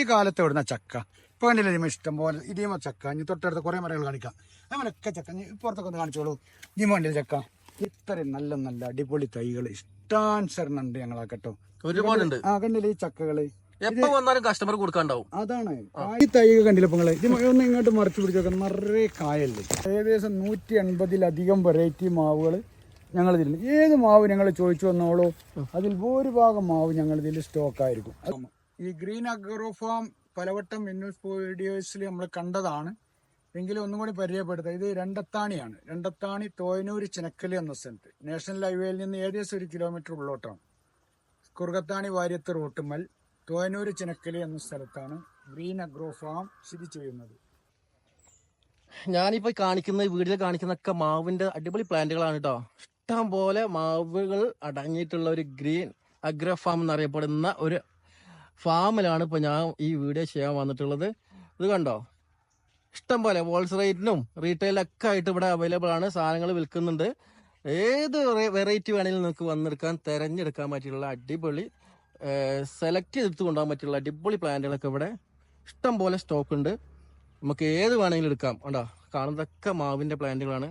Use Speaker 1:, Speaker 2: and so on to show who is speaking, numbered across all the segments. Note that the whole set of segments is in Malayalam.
Speaker 1: ഈ കാലത്ത് ഇവിടുന്ന ചക്ക? ഇപ്പൊ എന്റെ ഇനിമ ഇഷ്ടം പോലെ? ഇതിമ ചക്ക. ഇനി തൊട്ടടുത്ത കുറെ മരങ്ങൾ കാണിക്കാം. അങ്ങനെയൊക്കെ ചക്ക. ഇനി പുറത്തൊക്കെ ഒന്ന് കാണിച്ചോളൂ. ഇതിമ കണ്ടില്ല ചക്ക. ഇത്രയും നല്ല നല്ല അടിപൊളി തൈകൾ. ഇഷ്ടാൻസരണുണ്ട് ഞങ്ങളാ കേട്ടോ.
Speaker 2: ഒരുപാടുണ്ട്
Speaker 1: ആ കണ്ടില്ലേ ഈ ചക്കകൾ?
Speaker 2: എപ്പോ വന്നാലും കസ്റ്റമർ കൊടുക്കാണ്ടാവും.
Speaker 1: അതാണ്. ഈ തൈകൾ കണ്ടില്ല നിങ്ങൾ? ഇത് ഒന്ന് ഇങ്ങോട്ട് മറിച്ച് പിടിച്ചു നിറയെ കായല്ലേ ഏകദേശം നൂറ്റി എൺപതിലധികം വെറൈറ്റി മാവുകൾ ഞങ്ങൾ ഇതിൽ ഏത് മാവ് ഞങ്ങൾ ചോദിച്ചു വന്നോളൂ അതിൽ ഭൂരിഭാഗം മാവ് ഞങ്ങൾ ഇതിൽ സ്റ്റോക്ക് ആയിരിക്കും ഈ ഗ്രീൻ അഗ്രോ ഫാം പലവട്ടം ഇൻവെസ്റ്റ് വീഡിയോസിൽ നമ്മൾ കണ്ടതാണ്. എങ്കിലും ഒന്നും കൂടി പരിചയപ്പെടുത്തുക ഇത് രണ്ടത്താണിയാണ്. രണ്ടത്താണി തോയനൂർ ചിനക്കൽ എന്ന സ്ഥലത്ത്. നാഷണൽ ഹൈവേയിൽ നിന്ന് ഏകദേശം ഒരു കിലോമീറ്റർ ഉള്ളോട്ടാണ്. കുറുകത്താണി വാര്യത്ത് റോട്ടുമൽ തോയനൂർ ചിനക്കൽ എന്ന സ്ഥലത്താണ് ഗ്രീൻ അഗ്രോ ഫാം സ്ഥിതി ചെയ്യുന്നത്.
Speaker 2: ഞാനിപ്പോ കാണിക്കുന്ന വീഡിയോയിൽ കാണിക്കുന്നൊക്കെ മാവിന്റെ അടിപൊളി പ്ലാന്റുകളാണ് കേട്ടോ ഇഷ്ടം പോലെ മാവുകൾ അടങ്ങിയിട്ടുള്ള ഒരു ഗ്രീൻ അഗ്രോ ഫാം എന്നറിയപ്പെടുന്ന ഒരു ഫാമിലാണ് ഇപ്പൊ ഞാൻ ഈ വീഡിയോ ചെയ്യാൻ വന്നിട്ടുള്ളത്. ഇത് കണ്ടോ? ഇഷ്ടം പോലെ ഹോൾസ് റേറ്റിനും റീറ്റെയിലൊക്കെ ആയിട്ട് ഇവിടെ അവൈലബിൾ ആണ്. സാധനങ്ങൾ വിൽക്കുന്നുണ്ട്. ഏത് വെറൈറ്റി വേണമെങ്കിലും നിങ്ങൾക്ക് വന്നെടുക്കാൻ തിരഞ്ഞെടുക്കാൻ പറ്റിയുള്ള അടിപൊളി സെലക്ട് ചെയ്തെടുത്ത് കൊണ്ടുപോകാൻ പറ്റിയുള്ള അടിപൊളി പ്ലാന്റുകളൊക്കെ ഇവിടെ ഇഷ്ടം പോലെ സ്റ്റോക്ക് ഉണ്ട്. നമുക്ക് ഏത് വേണമെങ്കിലും എടുക്കാം. കണ്ടോ? കാണുന്നതൊക്കെ മാവിന്റെ പ്ലാന്റുകളാണ്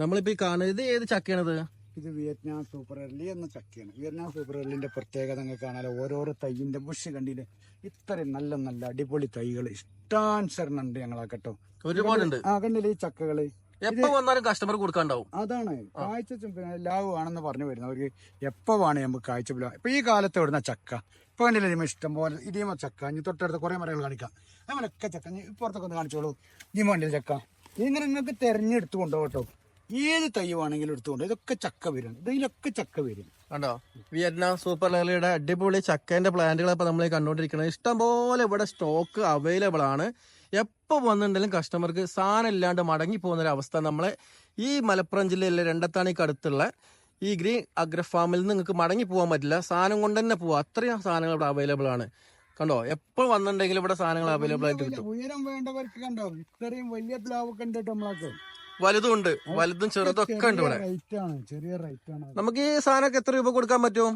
Speaker 2: നമ്മളിപ്പോൾ ഈ കാണുന്നത് ഇത് ഏത് ചക്കയാണിത്?
Speaker 1: ഇത് വിയറ്റ്നാം സൂപ്പർ എർലി എന്ന ചക്കയാണ്. വിയറ്റ്നാം സൂപ്പർ എർലിന്റെ പ്രത്യേകത നിങ്ങൾക്ക് കാണാൻ ഓരോരോ തൈയിന്റെ ബുഷ് കണ്ടില്ലേ? ഇത്രയും നല്ല നല്ല അടിപൊളി തൈകൾ ഇഷ്ടാനുസരണുണ്ട് ഞങ്ങളാ കേട്ടോ.
Speaker 2: ഒരുപാടുണ്ട്.
Speaker 1: ആ കണ്ടില്ലേ ഈ ചക്കകൾ?
Speaker 2: എപ്പോ വന്നാലും കസ്റ്റമർ കൊടുക്കാണ്ടാവും.
Speaker 1: അതാണ്. കാഴ്ച എല്ലാവരും ആണെന്ന് പറഞ്ഞു വരുന്നവർക്ക് എപ്പോ വേണേ നമുക്ക് കാഴ്ച ഇപ്പൊ ഈ കാലത്ത് ഇവിടുന്ന ചക്ക? ഇപ്പൊ കണ്ടില്ലേ ഇതിമ ഇഷ്ടം പോലെ ഇതിമ ചക്ക. ഇനി തൊട്ടടുത്ത കുറെ മരങ്ങൾ കാണിക്കാം. അങ്ങനെയൊക്കെ ചക്ക. ഇപ്പുറത്തൊക്കെ ഒന്ന് കാണിച്ചോളൂ. ഇതിമ കണ്ടില്ല ചക്ക. ഇങ്ങനെ നിങ്ങൾക്ക് തെരഞ്ഞെടുത്ത് കൊണ്ടുപോകട്ടോ. ഏത് തൈ വേണമെങ്കിലും എടുത്തുകൊണ്ട് ഇതൊക്കെ ചക്ക വരും ഇതിലൊക്കെ ചക്ക വരും
Speaker 2: കണ്ടോ? വിയറ്റ്നാം സൂപ്പർ ലേലയുടെ അടിപൊളി ചക്കേന്റെ പ്ലാന്റുകൾ ഇപ്പൊ നമ്മൾ കണ്ടുകൊണ്ടിരിക്കുന്നത്. ഇഷ്ടംപോലെ ഇവിടെ സ്റ്റോക്ക് അവൈലബിൾ ആണ്. എപ്പോ വന്നിട്ടുണ്ടെങ്കിലും കസ്റ്റമർക്ക് സാധനം ഇല്ലാണ്ട് മടങ്ങി പോകുന്ന ഒരു അവസ്ഥ നമ്മളെ ഈ മലപ്പുറം ജില്ലയിലെ രണ്ടത്താണിക്ക് അടുത്തുള്ള ഈ ഗ്രീൻ അഗ്രഫാമിൽ നിന്ന് നിങ്ങൾക്ക് മടങ്ങി പോകാൻ പറ്റില്ല. സാധനം കൊണ്ട് തന്നെ പോവാം. അത്രയും സാധനങ്ങൾ ഇവിടെ അവൈലബിൾ ആണ്. കണ്ടോ? എപ്പോൾ വന്നിട്ടുണ്ടെങ്കിലും ഇവിടെ സാധനങ്ങൾ അവൈലബിൾ ആയിട്ട് കിട്ടും.
Speaker 1: ഉയരം വേണ്ടവർക്ക് കണ്ടോ? ഇത്രയും വലിയ പ്ലാവ് കണ്ടിട്ട് നമ്മളൊക്കെ.
Speaker 2: വലുതും ഉണ്ട് വലുതും ചെറുതും ഒക്കെ ഉണ്ട് ഇവിടെ.
Speaker 1: ചെറിയ റേറ്റ് ആണ്
Speaker 2: നമുക്ക് ഈ സാധനമൊക്കെ എത്ര രൂപ കൊടുക്കാൻ പറ്റും?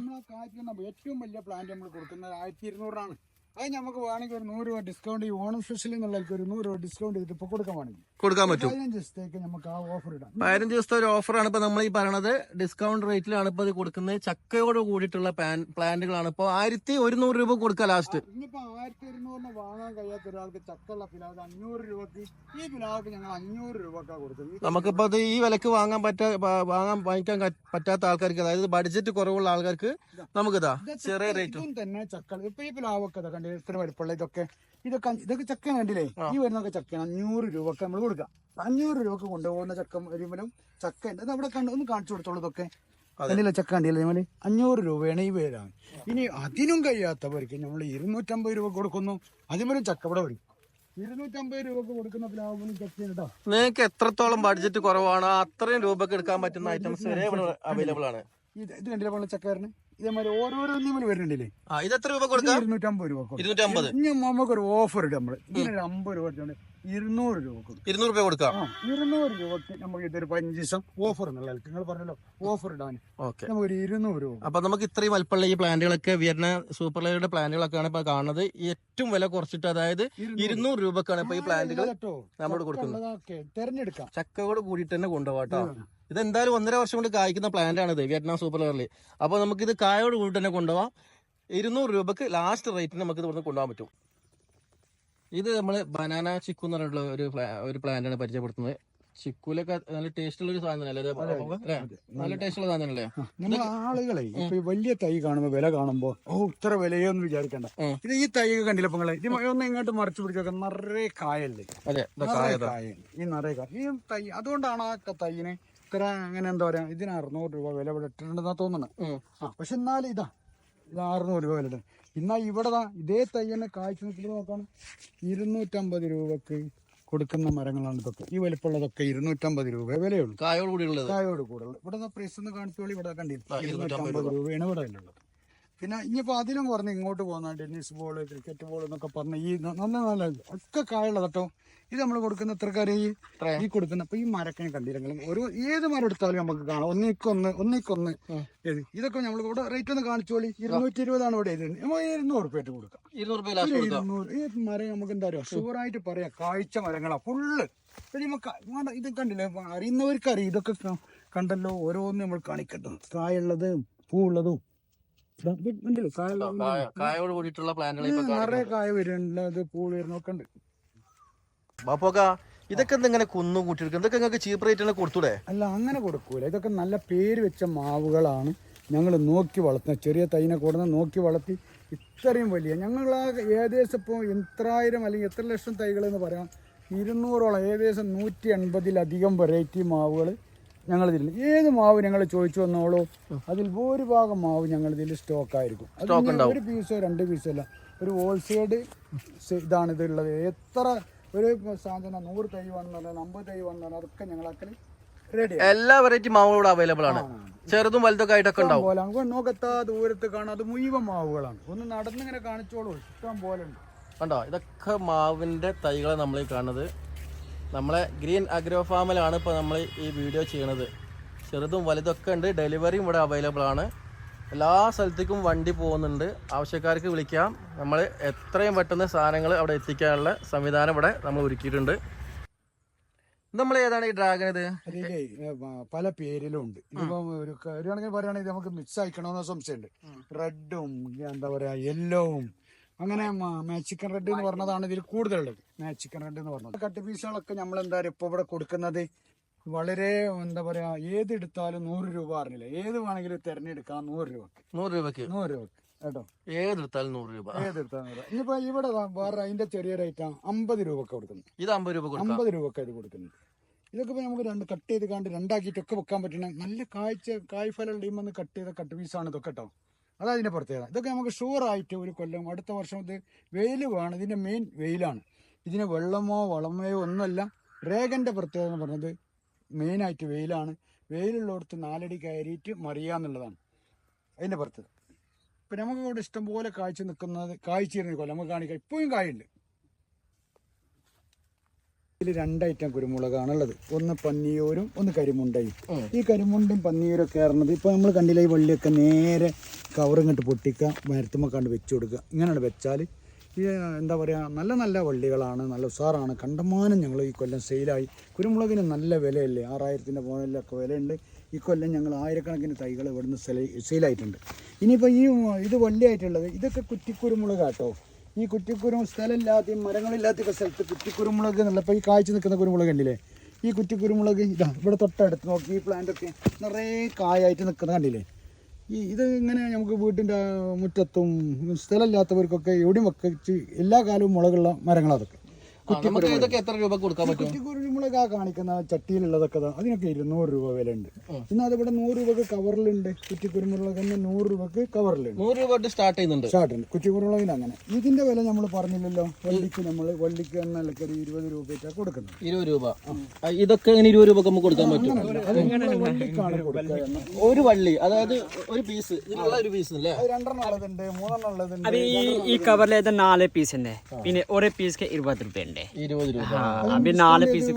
Speaker 1: ഏറ്റവും വലിയ പ്ലാന്റ് നമ്മൾ കൊടുക്കുന്നത് ആയിരത്തി ഇരുന്നൂറാണ് അത് നമുക്ക് വേണമെങ്കിൽ ഒരു നൂറ് രൂപ ഡിസ്കൗണ്ട് ഈ ഓണം സ്പെഷ്യൽ എന്നുള്ളവർക്ക് ഒരു നൂറ് രൂപ ഡിസ്കൗണ്ട് ചെയ്തിട്ട് ഇപ്പൊ കൊടുക്കാൻ വേണമെങ്കിൽ.
Speaker 2: കൊടുക്കാൻ പറ്റും.
Speaker 1: പതിനഞ്ച് ദിവസത്തേക്ക് നമുക്ക് ആ ഓഫർ ഇടാം.
Speaker 2: പതിനഞ്ച് ദിവസത്തെ ഒരു ഓഫറാണ് ഇപ്പൊ നമ്മൾ ഈ പറയണത്. ഡിസ്കൗണ്ട് റേറ്റിലാണ് ഇപ്പൊ ഇത് കൊടുക്കുന്നത്. ചക്കയോട് കൂടിയിട്ടുള്ള പ്ലാന്റുകളാണ് ഇപ്പൊ ആയിരത്തി ഒരുന്നൂറ് രൂപ കൊടുക്കുക ലാസ്റ്റ്
Speaker 1: ഇന്നിപ്പോ ആയിരത്തി ഒരുന്നൂറിന് വാങ്ങാൻ കഴിയാത്ത ഒരാൾക്ക് ചക്കുള്ള പിലാവ് അഞ്ഞൂറ് രൂപക്ക് ഈ പിലാവക്ക് ഞങ്ങൾ അഞ്ഞൂറ് രൂപക്കാണ് കൊടുക്കുന്നത്.
Speaker 2: നമുക്കിപ്പോ അത് ഈ വിലക്ക് വാങ്ങാൻ പറ്റാ വാങ്ങാൻ വാങ്ങിക്കാൻ പറ്റാത്ത ആൾക്കാർക്ക് അതായത് ബഡ്ജറ്റ് കുറവുള്ള ആൾക്കാർക്ക് നമുക്കിതാ ചെറിയ റേറ്റ്
Speaker 1: തന്നെ ചക്ക ഇപ്പൊ ഈ പിലാവൊക്കെ കണ്ടില്ലേ ഇത്ര വലുപ്പമുള്ള ഇതൊക്കെ. ഇതൊക്കെ ഇതൊക്കെ ചക്ക കണ്ടില്ലേ? ഈ വരുന്നൊക്കെ ചക്കയാണ്. അഞ്ഞൂറ് രൂപക്ക് നമ്മൾ കൊടുക്കാം. അഞ്ഞൂറ് രൂപക്ക് കൊണ്ടുപോകുന്ന ചക്ക വരുമ്പോഴും ചക്ക ഉണ്ട്. അത് അവിടെ കണ്ട് ഒന്ന് കാണിച്ചു കൊടുത്തോളൂ ഇതൊക്കെ. അതിലെ ചക്ക കണ്ടില്ല നമ്മൾ അഞ്ഞൂറ് രൂപയാണ് ഈ പേരാണ് ഇനി അതിനും കഴിയാത്തവർക്ക് നമ്മൾ ഇരുന്നൂറ്റമ്പത് രൂപ കൊടുക്കുന്നു. അതിമലും ചക്ക ഇവിടെ വരും. ഇരുന്നൂറ്റമ്പത് രൂപക്ക് കൊടുക്കുന്ന കേട്ടോ.
Speaker 2: നിങ്ങൾക്ക് എത്രത്തോളം ബഡ്ജറ്റ് കുറവാണ് അത്രയും രൂപക്ക് എടുക്കാൻ പറ്റുന്ന ഐറ്റംസ് വരെ അവൈലബിൾ ആണ്.
Speaker 1: ഇത് ഇത് കണ്ടില്ല ചക്ക വരണേ ഇതേമാതിരി ഓരോരോന്നും വരുന്നുണ്ടല്ലേ?
Speaker 2: ആ ഇത് എത്ര രൂപ കൊടുക്കാം?
Speaker 1: ഇരുന്നൂറ്റമ്പത് രൂപ കൊടുക്കും.
Speaker 2: ഇരുന്നൂറ്റമ്പത്.
Speaker 1: ഇനി നമുക്കൊരു ഓഫർ ഇടും നമ്മൾ. ഇതിനൊരു അമ്പത് രൂപ എടുത്തോണ്ട് ഇരുന്നൂറ് രൂപ കൊടുക്കും.
Speaker 2: ഇരുന്നൂറ് രൂപ കൊടുക്കാം.
Speaker 1: ഇരുന്നൂറ് രൂപക്ക് നമുക്ക് ഇതൊരു പതിനഞ്ച് ദിവസം ഓഫർ എന്നുള്ള നിങ്ങൾ പറഞ്ഞല്ലോ ഓഫർ ഇടാൻ.
Speaker 2: ഓക്കെ.
Speaker 1: നമുക്ക് ഒരു ഇരുന്നൂറ് രൂപ
Speaker 2: അപ്പൊ നമുക്ക് ഇത്രയും വലിപ്പമുള്ള ഈ പ്ലാന്റുകളൊക്കെ വരുന്ന സൂപ്പർ ലൈയുടെ പ്ലാന്റുകളൊക്കെയാണ് ഇപ്പൊ കാണുന്നത്. ഏറ്റവും വില കുറച്ചിട്ട് അതായത് ഇരുന്നൂറ് രൂപക്കാണ് ഇപ്പൊ ഈ പ്ലാന്റുകൾ നമ്മളോട് കൊടുക്കുന്നത്.
Speaker 1: തിരഞ്ഞെടുക്കാം.
Speaker 2: ചക്കയോട് കൂടിയിട്ട് തന്നെ കൊണ്ടുപോകട്ടോ ഇത് എന്തായാലും ഒന്നര വർഷം കൊണ്ട് കായ്ക്കുന്ന പ്ലാന്റ് ആണ് ഇത് വിയറ്റ്നാം സൂപ്പർ ലൈറിൽ അപ്പൊ നമുക്ക് ഇത് കായോട് കൂടി തന്നെ കൊണ്ടുപോകാം ഇരുന്നൂറ് രൂപക്ക് ലാസ്റ്റ് റേറ്റിന് നമുക്ക് ഇത് ഇവിടുന്ന് കൊണ്ടുപോകാൻ പറ്റും. ഇത് നമ്മൾ ബനാന ചിക്കു എന്ന് പറഞ്ഞിട്ടുള്ള ഒരു ഒരു പ്ലാന്റ് ആണ് പരിചയപ്പെടുത്തുന്നത്. ചിക്കുലൊക്കെ നല്ല ടേസ്റ്റ് ഉള്ള ഒരു സാധനം അല്ലേ? നല്ല ടേസ്റ്റ് ഉള്ള സാധനം അല്ലേ?
Speaker 1: നമ്മൾ ആളുകളെ ഇപ്പൊ വലിയ തൈ കാണുമ്പോ വില കാണുമ്പോ ഓ ഇത്ര വിലയോന്ന് വിചാരിക്കണ്ട. ഇത് ഈ തൈ കണ്ടില്ല നിങ്ങളെ? ഇത് ഒന്ന് ഇങ്ങോട്ട് മറിച്ച് പിടിച്ചൊക്കെ നിറയെ കായല്ലേ കായ ഈ നിറയെ കായ ഈ തൈ അതുകൊണ്ടാണ് ആ തൈനെ ഇത്ര അങ്ങനെ എന്താ പറയാ ഇതിന് അറുന്നൂറ് രൂപ വില ഇവിടെ ഇട്ടിട്ടുണ്ടെന്നാ തോന്നുന്നത്. ആ പക്ഷെ എന്നാലും ഇതാ ഇത് അറുന്നൂറ് രൂപ വില എന്നാ ഇവിടെ ഇതേ തയ്യനെ കാഴ്ച നിൽക്കുന്നത് നോക്കാണ്. ഇരുന്നൂറ്റമ്പത് രൂപക്ക് കൊടുക്കുന്ന മരങ്ങളാണ് ഇതൊക്കെ. ഈ വലിപ്പമുള്ളതൊക്കെ ഇരുന്നൂറ്റമ്പത് രൂപ വിലയുള്ളൂ.
Speaker 2: കായോട് കൂടെ ഉള്ളത്
Speaker 1: കായോട് കൂടുതൽ ഇവിടെ പ്രൈസ് ഒന്ന് കാണിച്ചോളി. ഇവിടെ കണ്ടില്ല?
Speaker 2: ആ,
Speaker 1: ഇരുന്നൂറ്റമ്പത് രൂപയാണ് ഇവിടെ ഉള്ളത് പിന്നെ ഇനിയിപ്പോ അതിലും കുറഞ്ഞ് ഇങ്ങോട്ട് പോകുന്ന ടെന്നീസ് ബോൾ ക്രിക്കറ്റ് ബോൾ എന്നൊക്കെ പറഞ്ഞ ഈ നല്ല നല്ല ഒക്കെ കായുള്ള കേട്ടോ ഇത് നമ്മൾ കൊടുക്കുന്ന ഇത്രക്കാരെ ഈ? ഈ കൊടുക്കുന്ന ഇപ്പൊ ഈ മരക്കനെ കണ്ടില്ലെങ്കിലും ഒരു ഏത് മരം എടുത്താലും നമുക്ക് കാണാം. ഒന്നിക്കൊന്ന് ഒന്നിക്കൊന്ന് ഇതൊക്കെ നമ്മൾ ഇവിടെ റേറ്റ് ഒന്ന് കാണിച്ചോളി. ഇരുന്നൂറ്റി ഇരുപതാണ് ഇവിടെ ഇത്. ഇരുന്നൂറ് റുപ്യായിട്ട് കൊടുക്കാം.
Speaker 2: ഇരുന്നൂറ്.
Speaker 1: ഈ മരം നമുക്ക് എന്താ പറയുക ഷുവറായിട്ട് പറയാം കാഴ്ച മരങ്ങളാ ഫുള്ള്. ഇത് കണ്ടില്ലേ? അറിയുന്നവർക്കറിയാം. അറിയുന്നവർക്ക് അറിയാം ഇതൊക്കെ കണ്ടല്ലോ ഓരോന്ന് നമ്മൾ കാണിക്കട്ടെ കായുള്ളതും പൂ ഇതാ,
Speaker 2: കായോട് കൂടിയിട്ടുള്ള
Speaker 1: നിറയെ കായ അത് പൂ വരുന്നൊക്കെ ഉണ്ട്.
Speaker 2: ബാപ്പോക്ക ഇതൊക്കെ ഇങ്ങനെ കുന്നു കൂട്ടിയെടുക്കും ഇതൊക്കെ നിങ്ങൾക്ക് ചീപ്പ് റേറ്റ് കൊടുത്തൂടെ?
Speaker 1: അല്ല അങ്ങനെ കൊടുക്കൂല. ഇതൊക്കെ നല്ല പേര് വെച്ച മാവുകളാണ് ഞങ്ങൾ നോക്കി വളർത്തുന്നത് ചെറിയ തൈനെ കൊടുന്ന് നോക്കി വളർത്തി ഇത്രയും വലിയ. ഞങ്ങൾ ആ ഏകദേശം ഇപ്പോൾ എത്രായിരം അല്ലെങ്കിൽ എത്ര ലക്ഷം തൈകൾ എന്ന് പറയാം. ഇരുന്നൂറോളം ഏകദേശം നൂറ്റി എൺപതിലധികം വെറൈറ്റി മാവുകൾ ഞങ്ങൾ ഇതിൽ ഏത് മാവ് ഞങ്ങൾ ചോദിച്ചു വന്നോളൂ. അതിൽ ഭൂരിഭാഗം മാവ് ഞങ്ങൾ ഇതിൽ സ്റ്റോക്ക് ആയിരിക്കും അത്. ഒരു പീസോ രണ്ട് പീസോ അല്ല. ഒരു ഹോൾസെയിൽ ഇതാണ് ഇതുള്ളത്. എത്ര ഒരു സാധനം നൂറ് തൈ വന്നാലും അമ്പത് തൈ വന്നാലും അതൊക്കെ ഞങ്ങളാക്കൽ റെഡി
Speaker 2: എല്ലാ വെറൈറ്റി മാവുകളും ഇവിടെ അവൈലബിൾ ആണ്. ചെറുതും വലുതൊക്കെ ആയിട്ടൊക്കെ ഉണ്ടാവും.
Speaker 1: നോക്കത്താ ദൂരത്ത് കാണാം. അത് മുഴുവൻ മാവുകളാണ്. ഒന്ന് നടന്നിങ്ങനെ കാണിച്ചോളൂ. ഇഷ്ടം പോലെ ഉണ്ട്.
Speaker 2: കണ്ടോ? ഇതൊക്കെ മാവിന്റെ തൈകളെ നമ്മൾ കാണുന്നത്. നമ്മളെ ഗ്രീൻ അഗ്രോ ഫാമിലാണ് ഇപ്പോൾ നമ്മൾ ഈ വീഡിയോ ചെയ്യണത്. ചെറുതും വലുതൊക്കെ ഉണ്ട്. ഡെലിവറിയും ഇവിടെ അവൈലബിൾ ആണ്. എല്ലാ സ്ഥലത്തേക്കും വണ്ടി പോകുന്നുണ്ട്. ആവശ്യക്കാർക്ക് വിളിക്കാം. നമ്മൾ എത്രയും പെട്ടെന്ന് സാധനങ്ങൾ അവിടെ എത്തിക്കാനുള്ള സംവിധാനം ഇവിടെ നമ്മൾ ഒരുക്കിയിട്ടുണ്ട്. നമ്മൾ ഏതാണ് ഈ ഡ്രാഗൺ ഇത്?
Speaker 1: പല പേരിലും ഉണ്ട്. ഇതിപ്പോ ഒരു കണക്കിന് പറയുകയാണെങ്കിൽ നമുക്ക് മിക്സ് ആയിക്കണമെന്ന് സംശയമുണ്ട്. റെഡും എന്താ പറയാ യെല്ലോവും അങ്ങനെ മാച്ചിക്കൻ റെഡ് എന്ന് പറഞ്ഞതാണ് ഇതിൽ കൂടുതലുള്ളത്. മാച്ചിക്കൻ റെഡ് എന്ന് പറഞ്ഞത്. കട്ട് പീസുകളൊക്കെ നമ്മൾ എന്താ പറയുക ഇപ്പൊ ഇവിടെ കൊടുക്കുന്നത്? വളരെ എന്താ പറയാ ഏത് എടുത്താലും നൂറ് രൂപ അറിഞ്ഞില്ല? ഏത് വേണമെങ്കിലും തിരഞ്ഞെടുക്കാം നൂറ് രൂപക്ക്.
Speaker 2: നൂറ് രൂപയ്ക്ക്
Speaker 1: നൂറ് രൂപക്ക് കേട്ടോ?
Speaker 2: ഏതെടുത്താലും നൂറ് രൂപ.
Speaker 1: എടുത്താലും ഇനിയിപ്പോ ഇവിടെ വേറെ അതിന്റെ ചെറിയ റേറ്റ് അമ്പത് രൂപക്ക് കൊടുക്കുന്നത്
Speaker 2: ഇത് അമ്പത് രൂപ
Speaker 1: അമ്പത് രൂപക്ക് ഇത് കൊടുക്കുന്നത് ഇതൊക്കെ ഇപ്പൊ നമുക്ക് രണ്ട് കട്ട് ചെയ്ത് കണ്ട് രണ്ടാക്കിയിട്ടൊക്കെ വെക്കാൻ പറ്റണേ നല്ല കാഴ്ച കായ്ഫലം ഇടിയുമ്പോൾ കട്ട് ചെയ്ത കട്ട് പീസാണ് ഇതൊക്കെ കേട്ടോ അതാ ഇതിന്റെ പ്രത്യേകത. ഇതൊക്കെ നമുക്ക് ഷുവർ ആയിട്ട് ഒരു കൊല്ലം അടുത്ത വർഷം ഇത് വെയിൽ വേണം. ഇതിന്റെ മെയിൻ വെയിലാണ്. ഇതിന് വെള്ളമോ വളമയോ ഒന്നുമല്ല. രേഖന്റെ പ്രത്യേകത എന്ന് പറഞ്ഞത് മെയിനായിട്ട് വെയിലാണ്. വെയിലുള്ളിടത്ത് നാലടി കയറിയിട്ട് മറിയാന്നുള്ളതാണ് അതിന്റെ പ്രത്യേകത. ഇപ്പം നമുക്ക് ഇവിടെ ഇഷ്ടംപോലെ കാഴ്ച നിൽക്കുന്നത് കാഴ്ചയിരുന്ന കൊല്ലം. നമുക്ക് കാണിക്കാം. ഇപ്പോഴും കായുണ്ട്. ഇതിൽ രണ്ട് ഐറ്റം കുരുമുളകാണ് ഉള്ളത് ഒന്ന് പന്നിയൂരും ഒന്ന് കരിമുണ്ടയും. ഈ കരിമുണ്ടും പന്നിയൂരും ഇറങ്ങുന്നത് ഇപ്പം നമ്മൾ കണ്ടില്ല ഈ വള്ളിയൊക്കെ നേരെ കവർ ഇങ്ങോട്ട് പൊട്ടിക്കുക മരത്തുമ്മ കണ്ട് വെച്ച് കൊടുക്കുക. ഇങ്ങനെയാണ് വെച്ചാൽ ഈ എന്താ പറയുക നല്ല നല്ല വള്ളികളാണ് നല്ല ഉസാറാണ്. കണ്ടമാനം ഞങ്ങൾ ഈ കൊല്ലം സെയിലായി. കുരുമുളകിന് നല്ല വിലയല്ലേ? ആറായിരത്തിന്റെ മുകളിലൊക്കെ വിലയുണ്ട്. ഈ കൊല്ലം ഞങ്ങൾ ആയിരക്കണക്കിന് തൈകൾ ഇവിടുന്ന് സെയിലായിട്ടുണ്ട്. ഇനിയിപ്പോൾ ഈ ഇത് വള്ളിയായിട്ടുള്ളത് ഇതൊക്കെ കുറ്റിക്കുരുമുളക് കേട്ടോ ഈ കുറ്റിക്കുരു സ്ഥലമില്ലാത്ത മരങ്ങളില്ലാത്ത സ്ഥലത്ത് കുറ്റിക്കുരുമുളക് എന്നുള്ള ഇപ്പോൾ ഈ കാഴ്ച നിൽക്കുന്ന കുരുമുളക് ഉണ്ടല്ലേ ഈ കുറ്റിക്കുരുമുളക് ഇതാ ഇവിടെ തൊട്ടടുത്ത് നോക്കി ഈ പ്ലാന്റൊക്കെ നിറയെ കായായിട്ട് നിൽക്കുന്ന കണ്ടില്ലേ? ഈ ഇത് ഇങ്ങനെ നമുക്ക് വീട്ടിന്റെ മുറ്റത്തും സ്ഥലമില്ലാത്തവർക്കൊക്കെ എവിടെയും വെച്ച് എല്ലാ കാലവും മുളകുള്ള
Speaker 2: ആ, നമുക്ക് ഇതൊക്കെ എത്ര രൂപ കൊടുക്കാൻ പറ്റും?
Speaker 1: കുറ്റിക്കുരുമുളക് കാണിക്കുന്ന ചട്ടിയിലുള്ളതൊക്കെ അതിനൊക്കെ ഇരുന്നൂറ് രൂപ വില ഉണ്ട് ഇന്ന് അതിവിടെ നൂറ് രൂപക്ക് കവറിലുണ്ട്. കുറ്റിക്കുരുമുളക് നൂറ് രൂപക്ക് കവറിലുണ്ട്.
Speaker 2: നൂറ് രൂപ സ്റ്റാർട്ട് ചെയ്യുന്നുണ്ട്.
Speaker 1: സ്റ്റാർട്ട് ഉണ്ട് കുറ്റിക്കുരുമുളകിന് അങ്ങനെ. ഇതിന്റെ വില നമ്മൾ പറഞ്ഞില്ലല്ലോ. വള്ളിക്ക് നമ്മൾ വള്ളിക്ക് എന്ന നിലയ്ക്ക് ഒരു ഇരുപത് രൂപയ്ക്കാണ് കൊടുക്കുന്നത്.
Speaker 2: ഇരുപത് രൂപ. ഇതൊക്കെ ഇങ്ങനെ ഇരുപത് രൂപ നമുക്ക് കൊടുക്കാൻ പറ്റും. ഒരു വള്ളി അതായത് ഒരു പീസ്. ഒരു പീസ് അല്ലേ?
Speaker 1: രണ്ടെണ്ണം ഉള്ളതുണ്ട് മൂന്നെണ്ണം ഉള്ളതുണ്ട്.
Speaker 3: ഈ കവറിലേത് നാല് പീസ് ഉണ്ട് പിന്നെ ഒരു പീസ്ക്ക് ഇരുപത് രൂപ
Speaker 2: ഇരുപത് രൂപ.
Speaker 3: അപ്പൊ നാല് പീസ്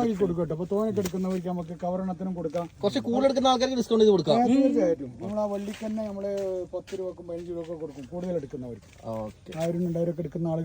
Speaker 1: ആക്കി കൊടുക്കും കേട്ടോ അപ്പൊ തോനൊക്കെ എടുക്കുന്നവർക്ക് നമുക്ക് കവറെണ്ണത്തിനും കൊടുക്കാം.
Speaker 2: കുറച്ച് കൂടുതൽ എടുക്കുന്ന ആൾക്കാർക്ക് ഡിസ്കൗണ്ട് ചെയ്ത് കൊടുക്കാം.
Speaker 1: തീർച്ചയായിട്ടും നമ്മൾ ആ വള്ളിക്ക് തന്നെ നമ്മൾ പത്ത് രൂപക്കും പതിനഞ്ച് രൂപക്കും കൊടുക്കും കൂടുതൽ എടുക്കുന്നവർക്ക്.
Speaker 2: ഓക്കെ.
Speaker 1: ആയിരം രണ്ടായിരം ഒക്കെ എടുക്കുന്ന ആൾ